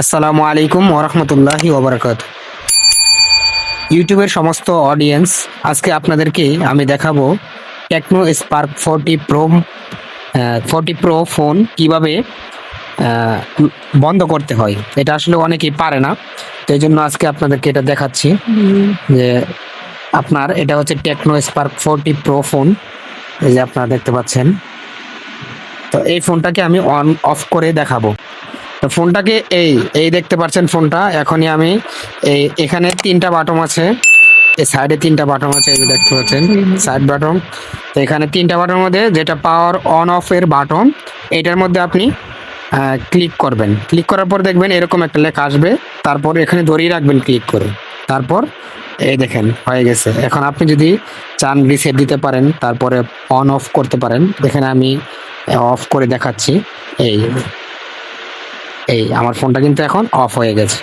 আসসালামু আলাইকুম ওরহমতুল্লাহি ওবরাকাত ইউটিউবের সমস্ত অডিয়েন্স আজকে আপনাদেরকে আমি দেখাবো Tecno Spark forty pro forty pro phone কীভাবে বন্ধ করতে হয়। এটা আসলে অনেকেই পারে না তো এই জন্য আজকে আপনাদেরকে এটা দেখাচ্ছি। যে আপনার এটা হচ্ছে Tecno Spark forty pro phone এই যে আপনারা দেখতে পাচ্ছেন। তো এই ফোনটাকে আমি অন অফ করে দেখাবো। তো ফোনটাকে এই এই দেখতে পাচ্ছেন ফোনটা। এখনই আমি এই, এখানে তিনটা বাটন আছে। এই সাইডে তিনটা বাটন আছে, এই দেখতে পাচ্ছেন, সাইড বাটন তো এখানে তিনটা বাটনের মধ্যে যেটা পাওয়ার অন অফ এর বাটন এটার মধ্যে আপনি ক্লিক করবেন। ক্লিক করার পর দেখবেন এরকম একটা লেখা আসবে। তারপর এখানে ধরিয়ে রাখবেন ক্লিক করে। তারপর এই দেখেন, হয়ে গেছে। এখন আপনি যদি চান রিসেট দিতে পারেন, তারপরে অন অফ করতে পারেন। এখানে আমি অফ করে দেখাচ্ছি। এই এই আমার ফোনটা কিন্তু এখন অফ হয়ে গেছে।